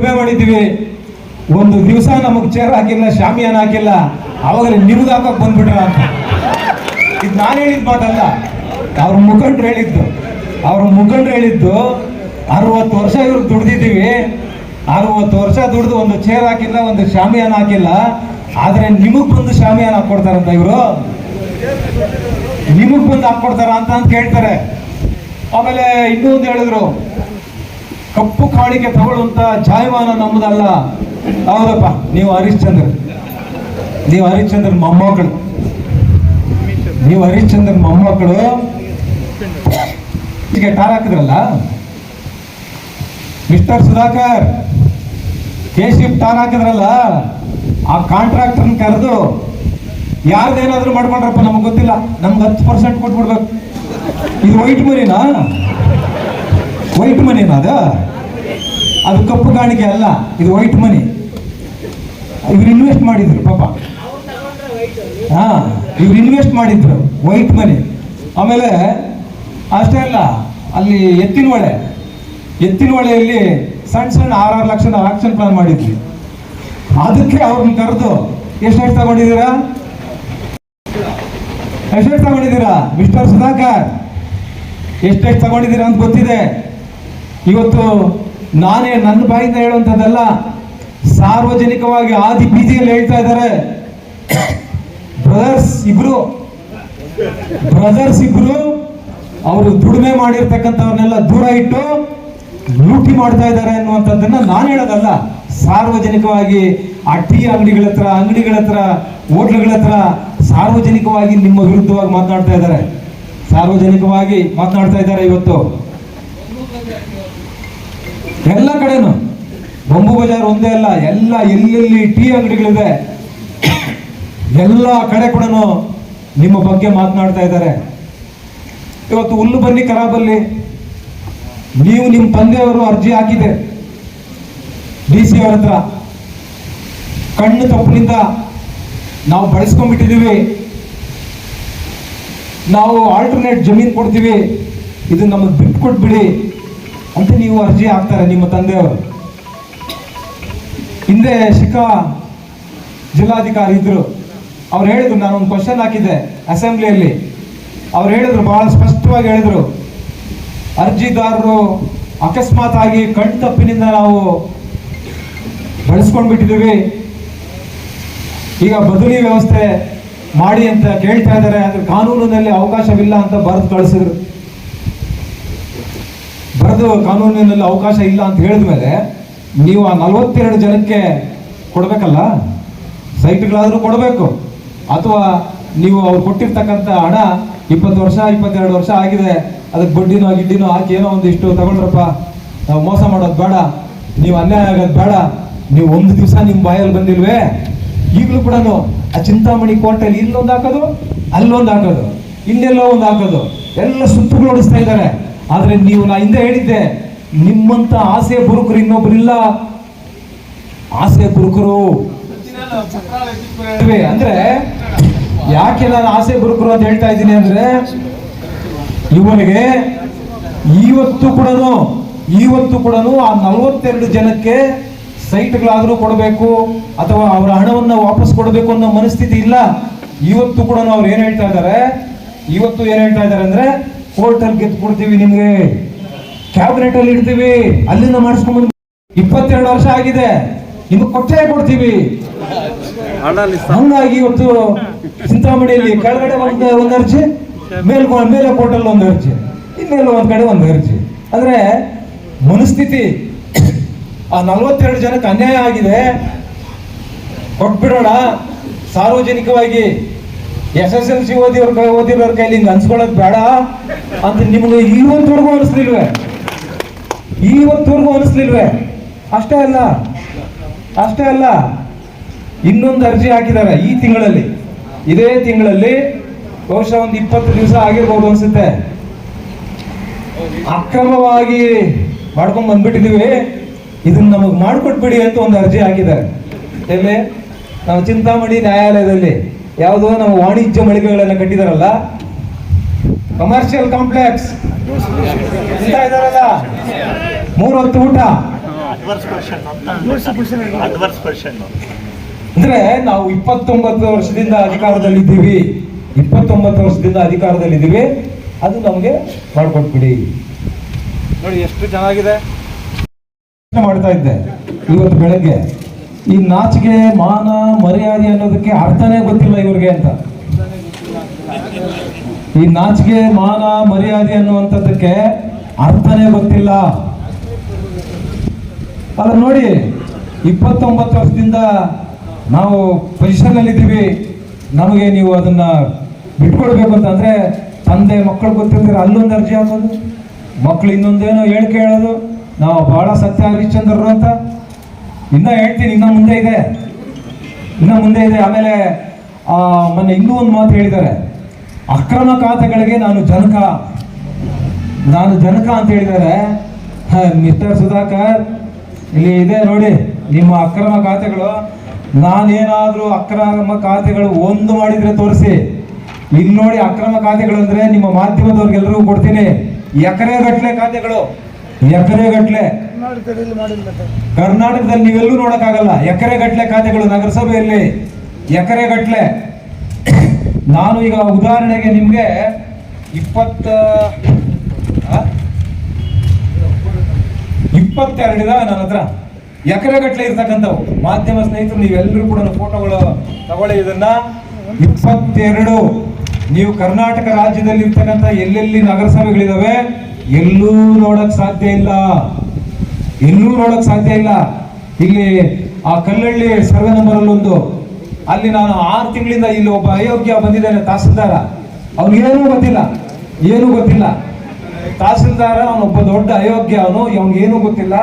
ಮಾಡಿದ್ದೀವಿ. ಒಂದು ದಿವಸ ನಮಗೆ ಚೇರ್ ಹಾಕಿಲ್ಲ, ಶಾಮಿಯಾನ ಹಾಕಿಲ್ಲ. ಅವಾಗ ನಿಮ್ಗೆ ಹಾಕಕ್ ಬಂದ್ಬಿಟ್ರ ಅಂತ. ಇದು ನಾನು ಹೇಳಿದ ಮಾತಲ್ಲ. ಅವ್ರ ಮುಖಂಡ್ರು ಹೇಳಿದ್ದು. ಅವ್ರ ಮುಖಂಡ್ರು ಹೇಳಿದ್ದು, ಅರವತ್ತು ವರ್ಷ ಇವ್ರು ದುಡ್ದಿದ್ದೀವಿ. ಅರವತ್ತು ವರ್ಷ ದುಡ್ದು ಒಂದು ಚೇರ್ ಹಾಕಿಲ್ಲ, ಒಂದು ಶಾಮಿಯಾನ ಹಾಕಿಲ್ಲ. ಆದರೆ ನಿಮಗೆ ಬಂದು ಶಾಮಿಯಾನ ಹಾಕೊಡ್ತಾರಂತ ಇವರು? ನಿಮಗೆ ಬಂದು ಹಾಕೊಡ್ತಾರ ಅಂತ ಅಂತ ಕೇಳ್ತಾರೆ. ಆಮೇಲೆ ಇನ್ನೂ ಒಂದು ಹೇಳಿದ್ರು. ಕಪ್ಪು ಕಾಣಿಕೆ ತಗೊಳ್ಳುವಂತ ಜಾಯಮಾನ ನಮ್ಮದಲ್ಲ. ಹೌದಪ್ಪ, ನೀವು ಹರಿಶ್ಚಂದ್ರ ನೀವು ಹರಿಶ್ಚಂದ್ರ ಮೊಮ್ಮಕ್ಕಳು. ನೀವು ಹರಿಶ್ಚಂದ್ರ ಮೊಮ್ಮಕ್ಕಳು. ಈಗ ಟಾರ್ ಹಾಕಿದ್ರಲ್ಲ? ಮಿಸ್ಟರ್ ಸುಧಾಕರ್ ಕೆ ಶಿಪ್ ಟಾರ್ ಹಾಕಿದ್ರಲ್ಲ? ಆ ಕಾಂಟ್ರಾಕ್ಟರ್ನ ಕರೆದು, ಯಾರ್ದೇನಾದ್ರೂ ಮಾಡ್ಕೊಂಡ್ರಪ್ಪ ನಮ್ಗೆ ಗೊತ್ತಿಲ್ಲ. ನಮ್ಗೆ ಹತ್ತು ಪರ್ಸೆಂಟ್ ಕೊಟ್ಬಿಡ್ಬೇಕು. ಇದು ವೈಟ್ ಮನಿನಾ? ವೈಟ್ ಮನಿ ಅದು? ಅದು ಕಪ್ಪು ಕಾಣಿಕೆ ಅಲ್ಲ, ಇದು ವೈಟ್ ಮನಿ. ಇವ್ರು ಇನ್ವೆಸ್ಟ್ ಮಾಡಿದ್ರು, ಪಾಪ. ಹಾ, ಇವ್ರು ಇನ್ವೆಸ್ಟ್ ಮಾಡಿದ್ರು, ವೈಟ್ ಮನಿ. ಆಮೇಲೆ, ಅಷ್ಟೇ ಅಲ್ಲ, ಅಲ್ಲಿ ಎತ್ತಿನ ಹೊಳೆ. ಎತ್ತಿನ ಹೊಳೆಯಲ್ಲಿ ಸಣ್ಣ ಸಣ್ಣ ಆರಾರು ಲಕ್ಷ ನಾವು ಆಕ್ಷನ್ ಪ್ಲಾನ್ ಮಾಡಿದ್ವಿ. ಅದಕ್ಕೆ ಅವ್ರನ್ನ ಕರೆದು ಎಷ್ಟೆಷ್ಟು ತಗೊಂಡಿದ್ದೀರಾ? ಎಷ್ಟೆಷ್ಟು ತಗೊಂಡಿದ್ದೀರಾ, ಮಿಸ್ಟರ್ ಸುಧಾಕರ್? ಎಷ್ಟೆಷ್ಟು ತಗೊಂಡಿದ್ದೀರಾ ಅಂತ ಗೊತ್ತಿದೆ. ಇವತ್ತು ನಾನೇ ನನ್ನ ಬಾಯಿಂದ ಹೇಳುವಂಥದ್ದಲ್ಲ, ಸಾರ್ವಜನಿಕವಾಗಿ ಆದಿ ಬೀದಿಯಲ್ಲಿ ಹೇಳ್ತಾ ಇದ್ದಾರೆ. ಬ್ರದರ್ಸ್ ಇಬ್ರು ಬ್ರದರ್ಸ್ ಇಬ್ರು, ಅವರು ದುಡಿಮೆ ಮಾಡಿರ್ತಕ್ಕಂಥವ್ರನ್ನೆಲ್ಲ ದೂರ ಇಟ್ಟು ಲೂಟಿ ಮಾಡ್ತಾ ಇದ್ದಾರೆ ಅನ್ನುವಂಥದ್ದನ್ನ ನಾನು ಹೇಳೋದಲ್ಲ. ಸಾರ್ವಜನಿಕವಾಗಿ ಅಟ್ಟಿ ಟೀ ಅಂಗಡಿಗಳ ಹತ್ರ ಅಂಗಡಿಗಳ ಹತ್ರ, ಹೋಟ್ಲುಗಳ ಹತ್ರ ಸಾರ್ವಜನಿಕವಾಗಿ ನಿಮ್ಮ ವಿರುದ್ಧವಾಗಿ ಮಾತನಾಡ್ತಾ ಇದ್ದಾರೆ. ಸಾರ್ವಜನಿಕವಾಗಿ ಮಾತನಾಡ್ತಾ ಇದ್ದಾರೆ ಇವತ್ತು. ಎಲ್ಲ ಕಡೆನು. ಬೊಂಬು ಬಜಾರ್ ಒಂದೇ ಅಲ್ಲ, ಎಲ್ಲ ಎಲ್ಲೆಲ್ಲಿ ಟೀ ಅಂಗಡಿಗಳಿದೆ, ಎಲ್ಲ ಕಡೆ ಕೂಡ ನಿಮ್ಮ ಬಗ್ಗೆ ಮಾತನಾಡ್ತಾ ಇದ್ದಾರೆ. ಇವತ್ತು ಹುಲ್ಲು ಬನ್ನಿ ಕರಾಬಲ್ಲಿ. ನೀವು ನಿಮ್ಮ ತಂದೆಯವರು ಅರ್ಜಿ ಹಾಕಿದೆ. ಡಿ ಸಿ ಅವ್ರ ಹತ್ರ. ಕಣ್ಣು ತಪ್ಪಿನಿಂದ ನಾವು ಬಳಸ್ಕೊಂಡ್ಬಿಟ್ಟಿದ್ದೀವಿ. ನಾವು ಆಲ್ಟರ್ನೇಟ್ ಜಮೀನು ಕೊಡ್ತೀವಿ. ಇದು ನಮಗೆ ಬಿಟ್ಟು ಕೊಟ್ಬಿಡಿ ಅಂತ ನೀವು ಅರ್ಜಿ ಹಾಕ್ತಾರೆ ನಿಮ್ಮ ತಂದೆಯವರು. ಹಿಂದೆ ಶಿಖಾ ಜಿಲ್ಲಾಧಿಕಾರಿ ಇದ್ರು. ಅವ್ರು ಹೇಳಿದ್ರು ನಾನು ಒಂದು ಕ್ವಶನ್ ಹಾಕಿದ್ದೆ ಅಸೆಂಬ್ಲಿಯಲ್ಲಿ. ಅವ್ರು ಹೇಳಿದ್ರು, ಬಹಳ ಸ್ಪಷ್ಟವಾಗಿ ಹೇಳಿದ್ರು. ಅರ್ಜಿದಾರರು ಅಕಸ್ಮಾತ್ ಆಗಿ ಕಣ್ ತಪ್ಪಿನಿಂದ ನಾವು ಬಳಸ್ಕೊಂಡ್ಬಿಟ್ಟಿದ್ದೀವಿ ಈಗ ಬದಲಿ ವ್ಯವಸ್ಥೆ ಮಾಡಿ ಅಂತ ಕೇಳ್ತಾ ಇದ್ದಾರೆ ಅಂದ್ರೆ ಕಾನೂನಿನಲ್ಲಿ ಅವಕಾಶವಿಲ್ಲ ಅಂತ ಬರೆದು ಕಳಿಸಿದ್ರು. ಬರೆದು ಕಾನೂನಿನಲ್ಲಿ ಅವಕಾಶ ಇಲ್ಲ ಅಂತ ಹೇಳಿದ ಮೇಲೆ ನೀವು ಆ ನಲವತ್ತೆರಡು ಜನಕ್ಕೆ ಕೊಡ್ಬೇಕಲ್ಲ? ಸೈಟ್ಗಳಾದ್ರೂ ಕೊಡಬೇಕು. ಅಥವಾ ನೀವು ಅವ್ರು ಕೊಟ್ಟಿರ್ತಕ್ಕಂಥ ಹಣ ಇಪ್ಪತ್ತು ವರ್ಷ, ಇಪ್ಪತ್ತೆರಡು ವರ್ಷ ಆಗಿದೆ, ಅದಕ್ಕೆ ಬಡ್ಡಿನೋ, ಗಿಡ್ಡಿನೋ ಹಾಕಿ ಏನೋ ಒಂದಿಷ್ಟು ತಗೊಂಡ್ರಪ್ಪ ನಾವು ಮೋಸ ಮಾಡೋದು ಬೇಡ. ನೀವು ಅನ್ಯಾಯ ಆಗೋದು ಬೇಡ. ನೀವು ಒಂದು ದಿವಸ ನಿಮ್ಮ ಬಾಯಲ್ಲಿ ಬಂದಿಲ್ವೇ? ಈಗಲೂ ಕೂಡ ಆ ಚಿಂತಾಮಣಿ ಕೋಟೆಯಲ್ಲಿ ಇಲ್ಲೊಂದು ಹಾಕೋದು, ಅಲ್ಲೊಂದು ಹಾಕೋದು, ಇನ್ನೆಲ್ಲೋ ಒಂದು ಹಾಕೋದು. ಎಲ್ಲ ಸುತ್ತುಗಳು ಓಡಿಸ್ತಾ ಇದ್ದಾರೆ. ಆದ್ರೆ ನೀವು ನಾ ಹಿಂದೆ ಹೇಳಿದ್ದೆ, ನಿಮ್ಮಂತ ಆಸೆ ಬುರುಕರು ಇನ್ನೊಬ್ರಿಲ್ಲ ಆಸೆ ಬುರುಕರು. ಅಂದ್ರೆ ಯಾಕೆ ನಾನು ಆಸೆ ಬುರುಕರು ಅಂತ ಹೇಳ್ತಾ ಇದ್ದೀನಿ ಅಂದ್ರೆ, ಇವನಿಗೆ ಇವತ್ತು ಕೂಡ ಇವತ್ತು ಕೂಡ ಆ ನಲವತ್ತೆರಡು ಜನಕ್ಕೆ ಸೈಟ್ಗಳಾದರೂ ಕೊಡಬೇಕು, ಅಥವಾ ಅವರ ಹಣವನ್ನು ವಾಪಸ್ ಕೊಡಬೇಕು ಅನ್ನೋ ಮನಸ್ಥಿತಿ ಇಲ್ಲ ಇವತ್ತು ಕೂಡ ಅವ್ರು ಏನ್ ಹೇಳ್ತಾ ಇದ್ದಾರೆ ಇವತ್ತು ಏನ್ ಹೇಳ್ತಾ ಇದ್ದಾರೆ ಅಂದ್ರೆ ಕೋರ್ಟಲ್ಲಿ ಗೆದ್ದು ಕೊಡ್ತೀವಿ ನಿಮ್ಗೆ. ಕ್ಯಾಬಿನೆಟ್ ಅಲ್ಲಿ ಇಡ್ತೀವಿ. ಅಲ್ಲಿಂದ ಮಾಡಿಸ್ಕೊಂಡ್ ಬಂದ್ ಇಪ್ಪತ್ತೆರಡು ವರ್ಷ ಆಗಿದೆ. ನಿಮ್ಗೆ ಕೊಟ್ಟೇ ಕೊಡ್ತೀವಿ. ಹಂಗಾಗಿ ಇವತ್ತು ಚಿಂತಾಮಣಿಯಲ್ಲಿ ಕೆಳಗಡೆ ಒಂದು ಒಂದು ಅರ್ಜಿ ಮೇಲ್ ಮೇಲೆ ಕೋರ್ಟಲ್ಲಿ ಒಂದು ಅರ್ಜಿ, ಇನ್ನೆಲ್ಲ ಒಂದ್ ಕಡೆ ಒಂದು ಅರ್ಜಿ. ಅಂದ್ರೆ ಮನಸ್ಥಿತಿ ಆ ನಲವತ್ತೆರಡು ಜನಕ್ಕೆ ಅನ್ಯಾಯ ಆಗಿದೆ. ಕೊಟ್ಬಿಡೋಣ. ಸಾರ್ವಜನಿಕವಾಗಿ ಎಸ್ ಎಸ್ ಎಲ್ ಸಿ ಓದಿರೋ ಕೈ ಓದಿರೋರ್ ಕೈಲಿ ಹಿಂಗೆ ಅನ್ಸ್ಕೊಳ್ಳೋದು ಬೇಡ ಅಂತ ನಿಮ್ಗೆ ಇವತ್ತವರೆಗೂ ಅನಿಸ್ಲಿಲ್ವೆ? ಇವತ್ತವರೆಗೂ ಅನಿಸ್ಲಿಲ್ವೆ? ಅಷ್ಟೇ ಅಲ್ಲ. ಅಷ್ಟೇ ಅಲ್ಲ. ಇನ್ನೊಂದು ಅರ್ಜಿ ಹಾಕಿದ್ದಾರೆ ಈ ತಿಂಗಳಲ್ಲಿ. ಇದೇ ತಿಂಗಳಲ್ಲಿ ಬಹುಶಃ ಒಂದು ಇಪ್ಪತ್ತು ದಿವಸ ಆಗಿರ್ಬೋದು ಅನ್ಸುತ್ತೆ. ಅಕ್ರಮವಾಗಿ ಮಾಡ್ಕೊಂಡ್ ಬಂದ್ಬಿಟ್ಟಿದೀವಿ. ಇದನ್ನ ನಮಗೆ ಮಾಡ್ಕೊಟ್ಬಿಡಿ ಅಂತ ಒಂದು ಅರ್ಜಿ ಹಾಕಿದ್ದಾರೆ. ಎಲ್ಲಿ ನಾವು ಚಿಂತಾಮಣಿ ನ್ಯಾಯಾಲಯದಲ್ಲಿ ಯಾವುದೋ ನಾವು ವಾಣಿಜ್ಯ ಮಳಿಗೆಗಳನ್ನ ಕಟ್ಟಿದಾರಲ್ಲ? ಕಮರ್ಷಿಯಲ್ ಕಾಂಪ್ಲೆಕ್ಸ್ ಇದಾರಲ್ಲ? ಮೂರು ಹೊತ್ತು ಊಟ. ಅಂದ್ರೆ ನಾವು ಇಪ್ಪತ್ತೊಂಬತ್ತು ವರ್ಷದಿಂದ ಅಧಿಕಾರದಲ್ಲಿ ಇದ್ದೀವಿ ಇಪ್ಪತ್ತೊಂಬತ್ತು ವರ್ಷದಿಂದ ಅಧಿಕಾರದಲ್ಲಿ ಇದ್ದೀವಿ ಅದು ನಮಗೆ ಮಾಡ್ಕೊಟ್ಬಿಡಿ. ನೋಡಿ ಎಷ್ಟು ಚೆನ್ನಾಗಿದೆ. ಮಾಡ್ತಾ ಇದ್ದೆ ಇವತ್ತು ಬೆಳಗ್ಗೆ. ಈ ನಾಚಿಕೆ, ಮಾನ, ಮರ್ಯಾದೆ ಅನ್ನೋದಕ್ಕೆ ಅರ್ಥನೇ ಗೊತ್ತಿಲ್ಲ ಇವ್ರಿಗೆ ಅಂತ. ಈ ನಾಚಿಕೆ, ಮಾನ, ಮರ್ಯಾದೆ ಅನ್ನುವಂಥದ್ದಕ್ಕೆ ಅರ್ಥನೇ ಗೊತ್ತಿಲ್ಲ. ಅಲ್ಲ ನೋಡಿ, ಇಪ್ಪತ್ತೊಂಬತ್ತು ವರ್ಷದಿಂದ ನಾವು ಪೊಸಿಷನ್ ಇದ್ದೀವಿ ನಮಗೆ ನೀವು ಅದನ್ನ ಬಿಟ್ಕೊಡ್ಬೇಕು ಅಂತಂದ್ರೆ ತಂದೆ, ಮಕ್ಕಳು ಗೊತ್ತಿರ್ತಾರೆ ಅಲ್ಲೊಂದು ಅರ್ಜಿ ಹಾಕೋದು. ಮಕ್ಕಳು ಇನ್ನೊಂದೇನೋ ಹೇಳಿಕೆ ಹೇಳೋದು ನಾವು ಬಹಳ ಸತ್ಯ ಹರಿಶ್ಚಂದ್ರರು ಅಂತ. ಇನ್ನ ಹೇಳ್ತೀನಿ, ಇನ್ನ ಮುಂದೆ ಇದೆ. ಇನ್ನ ಮುಂದೆ ಇದೆ. ಆಮೇಲೆ ಮೊನ್ನೆ ಇನ್ನೂ ಒಂದು ಮಾತು ಹೇಳಿದ್ದಾರೆ. ಅಕ್ರಮ ಖಾತೆಗಳಿಗೆ ನಾನು ಜನಕ ನಾನು ಜನಕ ಅಂತ ಹೇಳಿದ್ದಾರೆ. ಮಿಸ್ಟರ್ ಸುಧಾಕರ್, ಇಲ್ಲಿ ಇದೆ ನೋಡಿ, ನಿಮ್ಮ ಅಕ್ರಮ ಖಾತೆಗಳು. ನಾನೇನಾದ್ರೂ ಅಕ್ರಮ ಖಾತೆಗಳು ಒಂದು ಮಾಡಿದ್ರೆ ತೋರಿಸಿ. ಇಲ್ಲಿ ನೋಡಿ ಅಕ್ರಮ ಖಾತೆಗಳು ಅಂದ್ರೆ ನಿಮ್ಮ ಮಾಧ್ಯಮದವ್ರಿಗೆಲ್ಲರಿಗೂ ಕೊಡ್ತೀನಿ. ಎಕರೆ ಗಟ್ಟಲೆ ಖಾತೆಗಳು. ಎಕರೆ ಗಟ್ಲೆ ಕರ್ನಾಟಕದಲ್ಲಿ ನೀವೆಲ್ಲೂ ನೋಡಕ್ಕಾಗಲ್ಲ. ಎಕರೆ ಗಟ್ಲೆ ಖಾತೆಗಳು ನಗರಸಭೆಯಲ್ಲಿ. ಎಕರೆ ಗಟ್ಲೆ ನಾನು ಈಗ ಉದಾಹರಣೆಗೆ ನಿಮ್ಗೆ ಇಪ್ಪತ್ತ ಇಪ್ಪತ್ತೆರಡಿದ ನನ್ನ ಹತ್ರ. ಎಕರೆ ಗಟ್ಲೆ ಇರ್ತಕ್ಕಂಥವು. ಮಾಧ್ಯಮ ಸ್ನೇಹಿತರು ನೀವೆಲ್ಲರೂ ಕೂಡ ಫೋಟೋಗಳು ತಗೊಳ್ಳಿ. ಇದನ್ನ ಇಪ್ಪತ್ತೆರಡು. ನೀವು ಕರ್ನಾಟಕ ರಾಜ್ಯದಲ್ಲಿ ಇರ್ತಕ್ಕಂಥ ಎಲ್ಲೆಲ್ಲಿ ನಗರಸಭೆಗಳಿದಾವೆ ಎಲ್ಲೂ ನೋಡಕ್ ಸಾಧ್ಯ ಇಲ್ಲ. ಎಲ್ಲೂ ನೋಡಕ್ ಸಾಧ್ಯ ಇಲ್ಲ. ಇಲ್ಲಿ ಆ ಕಲ್ಲಳ್ಳಿ ಸರ್ವೆ ನಂಬರ್ ಅಲ್ಲಿ ಒಂದು ಅಲ್ಲಿ ನಾನು ಆರು ತಿಂಗಳಿಂದ ಇಲ್ಲಿ ಒಬ್ಬ ಅಯೋಗ್ಯ ಬಂದಿದ್ದಾನೆ, ತಹಸೀಲ್ದಾರ. ಅವ್ನಿಗೇನೂ ಗೊತ್ತಿಲ್ಲ, ಏನೂ ಗೊತ್ತಿಲ್ಲ. ತಹಸೀಲ್ದಾರ ಅವನೊಬ್ಬ ದೊಡ್ಡ ಅಯೋಗ್ಯ ಅವನು ಅವನಿಗೇನೂ ಗೊತ್ತಿಲ್ಲ.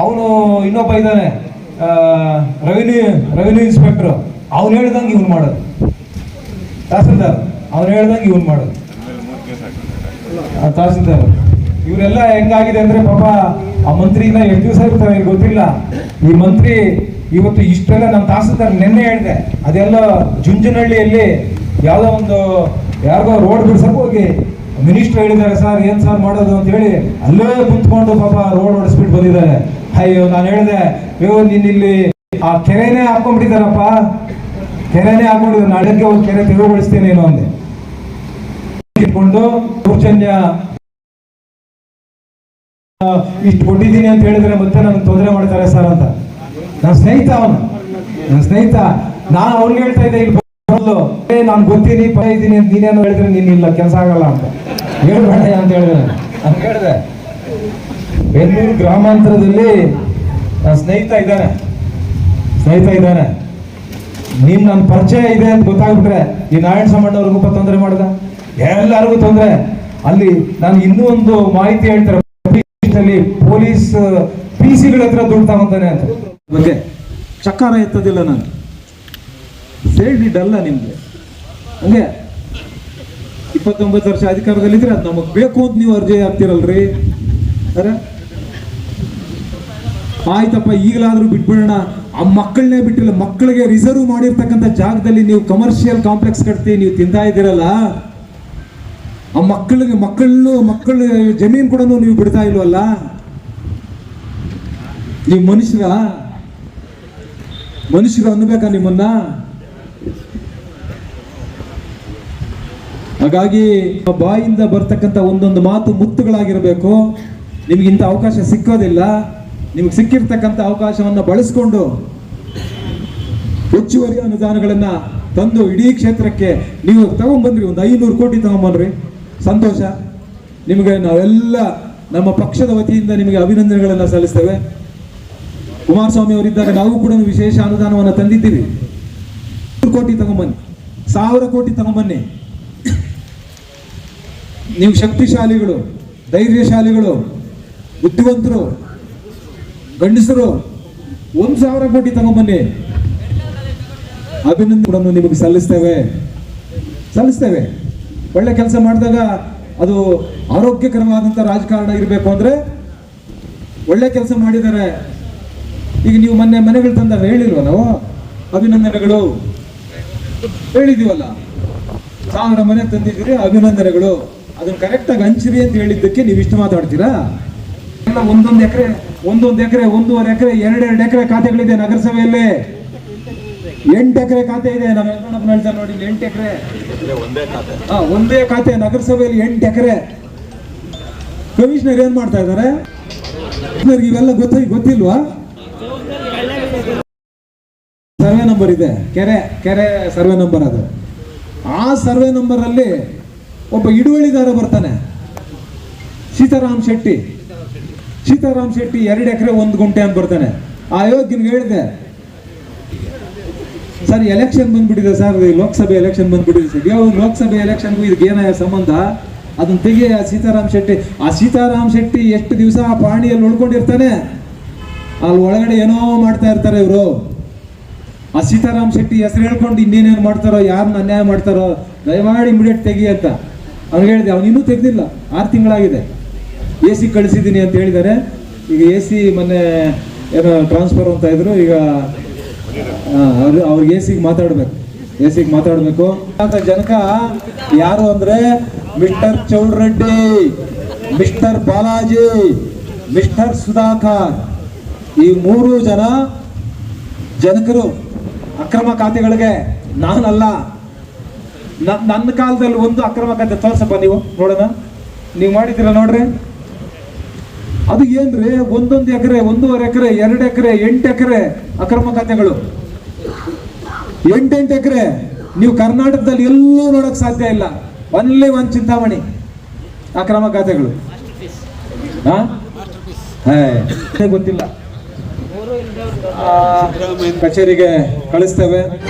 ಅವನು ಇನ್ನೊಬ್ಬ ಇದ್ದಾನೆ ರೆವಿನ್ಯೂ ರೆವಿನ್ಯೂ ಇನ್ಸ್ಪೆಕ್ಟರ್ ಅವ್ನು ಹೇಳ್ದಂಗೆ ಇವ್ನು ಮಾಡೋದು. ತಹಸೀಲ್ದಾರ್, ಅವ್ನು ಹೇಳ್ದಂಗೆ ಇವ್ನು ಮಾಡೋದು. ತಹಸೀಲ್ದಾರ್ ಇವರೆಲ್ಲ ಹೆಂಗಾಗಿದೆ ಅಂದ್ರೆ ಪಾಪ ಆ ಮಂತ್ರಿ ಇನ್ನ ಎಷ್ಟು ದಿವಸ ಇರ್ತಾರೆ ಗೊತ್ತಿಲ್ಲ. ಈ ಮಂತ್ರಿ ಇವತ್ತು ಇಷ್ಟೆಲ್ಲ ನಮ್ಮ ತಹಸೀಲ್ದಾರ್ ನಿನ್ನೆ ಹೇಳಿದೆ. ಅದೆಲ್ಲ ಜುಂಜನಹಳ್ಳಿಯಲ್ಲಿ ಯಾವ್ದೋ ಒಂದು ಯಾರಿಗೋ ರೋಡ್ ಬಿಡ್ಸಕ್ ಹೋಗಿ ಮಿನಿಸ್ಟರ್ ಹೇಳಿದ್ದಾರೆ, ಸರ್, ಏನ್ ಸರ್ ಮಾಡೋದು? ಅಂತ ಹೇಳಿ ಅಲ್ಲೇ ಕುಂತ್ಕೊಂಡು ಪಾಪ ರೋಡ್ ಹೊಡೆಸ್ಬಿಟ್ಟು ಬಂದಿದ್ದಾರೆ. ಅಯ್ಯೋ, ನಾನು ಹೇಳಿದೆ, ಅಯ್ಯೋ, ನೀನ್ ಇಲ್ಲಿ ಆ ಕೆರೆನೇ ಹಾಕೊಂಡ್ಬಿಟ್ಟಿದ್ದಾರಪ್ಪ. ಕೆರೆನೇ ಹಾಕೊಂಡಿದ್ದಾರೆ ನಾಳೆಗೆ ಒಂದು ಕೆರೆ ತೆರವುಗೊಳಿಸ್ತೇನೆ ಏನೋ ಅಂದೆ. ಇಟ್ಕೊಂಡು ದೌರ್ಜನ್ಯ ಇಷ್ಟು ಕೊಟ್ಟಿದ್ದೀನಿ ಅಂತ ಹೇಳಿದ್ರೆ ಮತ್ತೆ ನನಗೆ ತೊಂದರೆ ಮಾಡ್ತಾರೆ ಸರ್ ಅಂತ. ನನ್ನ ಸ್ನೇಹಿತ ಅವನು. ನನ್ನ ಸ್ನೇಹಿತ. ನಾನು ಅವ್ನಿಗೆ ಹೇಳ್ತಾ ಇದ್ದೆ, ಇಲ್ಲಿ ಮೊದಲು ನಾನು ಗೊತ್ತೀನಿ ಪ ಇದ್ದೀನಿ ಅಂತ ನೀನೇನು ಹೇಳಿದ್ರೆ ನೀನು ಇಲ್ಲ, ಕೆಲಸ ಆಗಲ್ಲ ಅಂತ. ಹೇಳ್ಬೇಡ ಅಂತ ಹೇಳಿದ್ರೆ ನಾನು. ಹೇಳಿದೆ. ಬೆಂಗಳೂರು ಗ್ರಾಮಾಂತರದಲ್ಲಿ ನನ್ನ ಸ್ನೇಹಿತ ಇದ್ದಾನೆ. ಸ್ನೇಹಿತ ಇದ್ದಾನೆ. ನಿಮ್ ನನ್ನ ಪರಿಚಯ ಇದೆ ಅಂತ ಗೊತ್ತಾಗ್ಬಿಟ್ರೆ, ಈ ನಾರಾಯಣ ಸಾಮಣ್ಣವ್ರಿಗೂ ತೊಂದರೆ ಮಾಡ್ದ? ಎಲ್ಲರಿಗೂ ತೊಂದರೆ. ಅಲ್ಲಿ ನಾನು ಇನ್ನೂ ಒಂದು ಮಾಹಿತಿ ಹೇಳ್ತಾರೆ ಪೊಲೀಸ್, ಪಿ ಸಿಗಳ ಹತ್ರ ದುಡ್ಡು ತಗೊಂತಾನೆ ಅಂತ. ಬಗ್ಗೆ ಚಕಾರ ಎತ್ತದಿಲ್ಲ ನಾನು. ಸೇಡಿಡಲ್ಲ ನಿಮ್ಗೆ. ಹಂಗೆ? ಇಪ್ಪತ್ತೊಂಬತ್ತು ವರ್ಷ ಅಧಿಕಾರದಲ್ಲಿದ್ರೆ ಅದು ನಮಗೆ ಬೇಕು ಅಂತ ನೀವು ಅರ್ಜಿ ಹಾಕ್ತಿರಲ್ರಿ? ಆಯ್ತಪ್ಪ, ಈಗಲಾದ್ರೂ ಬಿಟ್ಬಿಡೋಣ. ಆ ಮಕ್ಕಳನ್ನೇ ಬಿಟ್ಟಿಲ್ಲ. ಮಕ್ಕಳಿಗೆ ರಿಸರ್ವ್ ಮಾಡಿರ್ತಕ್ಕಂಥ ಜಾಗದಲ್ಲಿ ನೀವು ಕಮರ್ಷಿಯಲ್ ಕಾಂಪ್ಲೆಕ್ಸ್ ಕಟ್ತಿ ನೀವು ತಿಂತಾ ಇದ್ದೀರಲ್ಲ? ಆ ಮಕ್ಕಳಿಗೆ ಮಕ್ಕಳು ಮಕ್ಕಳ ಜಮೀನು ಕೂಡ ನೀವು ಬಿಡ್ತಾ ಇಲ್ವಲ್ಲ? ನೀವು ಮನುಷ್ಯರ ಮನುಷ್ಯರು ಅನ್ನಬೇಕಾ ನಿಮ್ಮನ್ನ? ಹಾಗಾಗಿ ಬಾಯಿಂದ ಬರ್ತಕ್ಕಂಥ ಒಂದೊಂದು ಮಾತು ಮುತ್ತುಗಳಾಗಿರಬೇಕು. ನಿಮ್ಗೆ ಇಂಥ ಅವಕಾಶ ಸಿಕ್ಕೋದಿಲ್ಲ. ನಿಮ್ಗೆ ಸಿಕ್ಕಿರ್ತಕ್ಕಂಥ ಅವಕಾಶವನ್ನು ಬಳಸ್ಕೊಂಡು ಹೆಚ್ಚುವರಿ ಅನುದಾನಗಳನ್ನ ತಂದು ಇಡೀ ಕ್ಷೇತ್ರಕ್ಕೆ ನೀವು ತಗೊಂಡ್ಬಂದ್ರಿ ಒಂದು ಐನೂರು ಕೋಟಿ ತಗೊಂಡ್ಬಂದ್ರಿ ಸಂತೋಷ. ನಿಮಗೆ ನಾವೆಲ್ಲ ನಮ್ಮ ಪಕ್ಷದ ವತಿಯಿಂದ ನಿಮಗೆ ಅಭಿನಂದನೆಗಳನ್ನು ಸಲ್ಲಿಸ್ತೇವೆ. ಕುಮಾರಸ್ವಾಮಿ ಅವರಿದ್ದಾಗ ನಾವು ಕೂಡ ವಿಶೇಷ ಅನುದಾನವನ್ನು ತಂದಿದ್ದೀವಿ. ಕೋಟಿ ತಗೊಂಬನ್ನಿ. ಸಾವಿರ ಕೋಟಿ ತಗೊಂಬನ್ನಿ. ನೀವು ಶಕ್ತಿಶಾಲಿಗಳು, ಧೈರ್ಯಶಾಲಿಗಳು, ಬುದ್ಧಿವಂತರು, ಗಂಡಸರು, ಒಂದು ಸಾವಿರ ಕೋಟಿ ತಗೊಂಬನ್ನಿ. ಅಭಿನಂದನೆ ಕೂಡ ನಿಮಗೆ ಸಲ್ಲಿಸ್ತೇವೆ. ಸಲ್ಲಿಸ್ತೇವೆ. ಒಳ್ಳೆ ಕೆಲಸ ಮಾಡಿದಾಗ ಅದು ಆರೋಗ್ಯಕರವಾದಂಥ ರಾಜಕಾರಣ ಇರಬೇಕು ಅಂದ್ರೆ ಒಳ್ಳೆ ಕೆಲಸ ಮಾಡಿದ್ದಾರೆ ಈಗ ನೀವು ಮೊನ್ನೆ ಮನೆಗಳು ತಂದಾಗ ಹೇಳಿಲ್ವ ನಾವು? ಅಭಿನಂದನೆಗಳು. ಹೇಳಿದೀವಲ್ಲ ಸಾವಿರ ಮನೆ ತಂದಿದ್ದೀರಿ, ಅಭಿನಂದನೆಗಳು. ಅದನ್ನ ಕರೆಕ್ಟಾಗಿ ಹಂಚಿರಿ ಅಂತ ಹೇಳಿದ್ದಕ್ಕೆ ನೀವು ಇಷ್ಟು ಮಾತಾಡ್ತೀರಾ? ಎಲ್ಲ ಒಂದೊಂದು ಎಕರೆ ಒಂದೊಂದು ಎಕರೆ, ಒಂದೂವರೆ ಎಕರೆ, ಎರಡೆರಡು ಎಕರೆ ಖಾತೆಗಳಿದೆ ನಗರಸಭೆಯಲ್ಲಿ. ಎಂಟು ಎಕರೆ ಖಾತೆ ಇದೆ ನಮ್ಮ ಯಂತ್ರಣಪ್ಪ ಹೇಳ್ತಾರೆ ನೋಡಿ ಎಂಟು ಎಕರೆ. ಹಾ ಒಂದೇ ಖಾತೆ ನಗರಸಭೆಯಲ್ಲಿ ಎಂಟು ಎಕರೆ. ಕಮಿಷನರ್ ಏನ್ ಮಾಡ್ತಾ ಇದ್ದಾರೆ? ಇವೆಲ್ಲ ಗೊತ್ತ ಗೊತ್ತಿಲ್ವಾ? ಸರ್ವೆ ನಂಬರ್ ಇದೆ. ಕೆರೆ ಕೆರೆ ಸರ್ವೆ ನಂಬರ್ ಅದು. ಆ ಸರ್ವೆ ನಂಬರ್ ಅಲ್ಲಿ ಒಬ್ಬ ಹಿಡುವಳಿದಾರ ಬರ್ತಾನೆ. ಸೀತಾರಾಮ್ ಶೆಟ್ಟಿ. ಸೀತಾರಾಮ್ ಶೆಟ್ಟಿ ಎರಡು ಎಕರೆ ಒಂದು ಗುಂಟೆ ಅಂತ ಬರ್ತಾನೆ. ಆ ಅಯೋಗ್ಯನ್ಗೆ ಹೇಳಿದೆ ಸರ್ ಎಲೆಕ್ಷನ್ ಬಂದ್ಬಿಟ್ಟಿದೆ ಸರ್ ಲೋಕಸಭೆ ಎಲೆಕ್ಷನ್ ಬಂದ್ಬಿಟ್ಟಿದೆ ಸರ್. ಯಾವ ಲೋಕಸಭೆ ಎಲೆಕ್ಷನ್ಗೂ ಇದಕ್ಕೆ ಏನ ಸಂಬಂಧ? ಅದನ್ನ ತೆಗಿ ಆ ಸೀತಾರಾಮ್ ಶೆಟ್ಟಿ. ಆ ಸೀತಾರಾಮ್ ಶೆಟ್ಟಿ ಎಷ್ಟು ದಿವಸ ಆ ಪಾಣಿಯಲ್ಲಿ ಉಳ್ಕೊಂಡಿರ್ತಾನೆ? ಅಲ್ಲಿ ಒಳಗಡೆ ಏನೋ ಮಾಡ್ತಾ ಇರ್ತಾರೆ ಇವರು. ಆ ಸೀತಾರಾಮ್ ಶೆಟ್ಟಿ ಹೆಸರು ಹೇಳ್ಕೊಂಡು ಇನ್ನೇನೇನು ಮಾಡ್ತಾರೋ ಯಾರನ್ನ ಅನ್ಯಾಯ ಮಾಡ್ತಾರೋ, ದಯಮಾಡಿ ಇಮಿಡಿಯೇಟ್ ತೆಗಿ ಅಂತ. ಅವ್ನು ಹೇಳಿದೆ, ಅವ್ನು ಇನ್ನೂ ತೆಗ್ದಿಲ್ಲ. ಆರು ತಿಂಗಳಾಗಿದೆ. ಎ ಸಿ ಕಳಿಸಿದ್ದೀನಿ ಅಂತ ಹೇಳಿದ್ದಾರೆ ಈಗ ಎ ಸಿ ಮೊನ್ನೆ ಏನೋ ಟ್ರಾನ್ಸ್ಫರ್ ಅಂತ ಇದ್ರು. ಈಗ ಅವ್ರು ಅವ್ರಿಗೆ ಎ ಸಿಗೆ ಮಾತಾಡ್ಬೇಕು. ಎ ಸಿಗೆ ಮಾತಾಡ್ಬೇಕು. ಜನಕ ಯಾರು ಅಂದ್ರೆ mister Chowdareddy, mister Balaji, mister Sudhakar. ಈ ಮೂರು ಜನ ಜನಕರು ಅಕ್ರಮ ಖಾತೆಗಳಿಗೆ ನಾನಲ್ಲ. ನನ್ನ ಕಾಲದಲ್ಲಿ ಒಂದು ಅಕ್ರಮ ಖಾತೆ ತೋರ್ಸಪ್ಪ ನೀವು ನೋಡೋಣ. ನೀವು ಮಾಡಿದ್ದೀರಾ ನೋಡ್ರಿ? ಅದು ಏನ್ರಿ? ಒಂದೊಂದು ಎಕರೆ, ಒಂದೂವರೆ ಎಕರೆ, ಎರಡು ಎಕರೆ, ಎಂಟು ಎಕರೆ ಅಕ್ರಮ ಖಾತೆಗಳು. ಎಂಟೆಂಟು ಎಕರೆ. ನೀವು ಕರ್ನಾಟಕದಲ್ಲಿ ಎಲ್ಲೂ ನೋಡಕ್ ಸಾಧ್ಯ ಇಲ್ಲ. ಒನ್ಲಿ ಒಂದ್ ಚಿಂತಾಮಣಿ. ಅಕ್ರಮ ಖಾತೆಗಳು. ಗೊತ್ತಿಲ್ಲ. ಕಚೇರಿಗೆ ಕಳಿಸ್ತೇವೆ.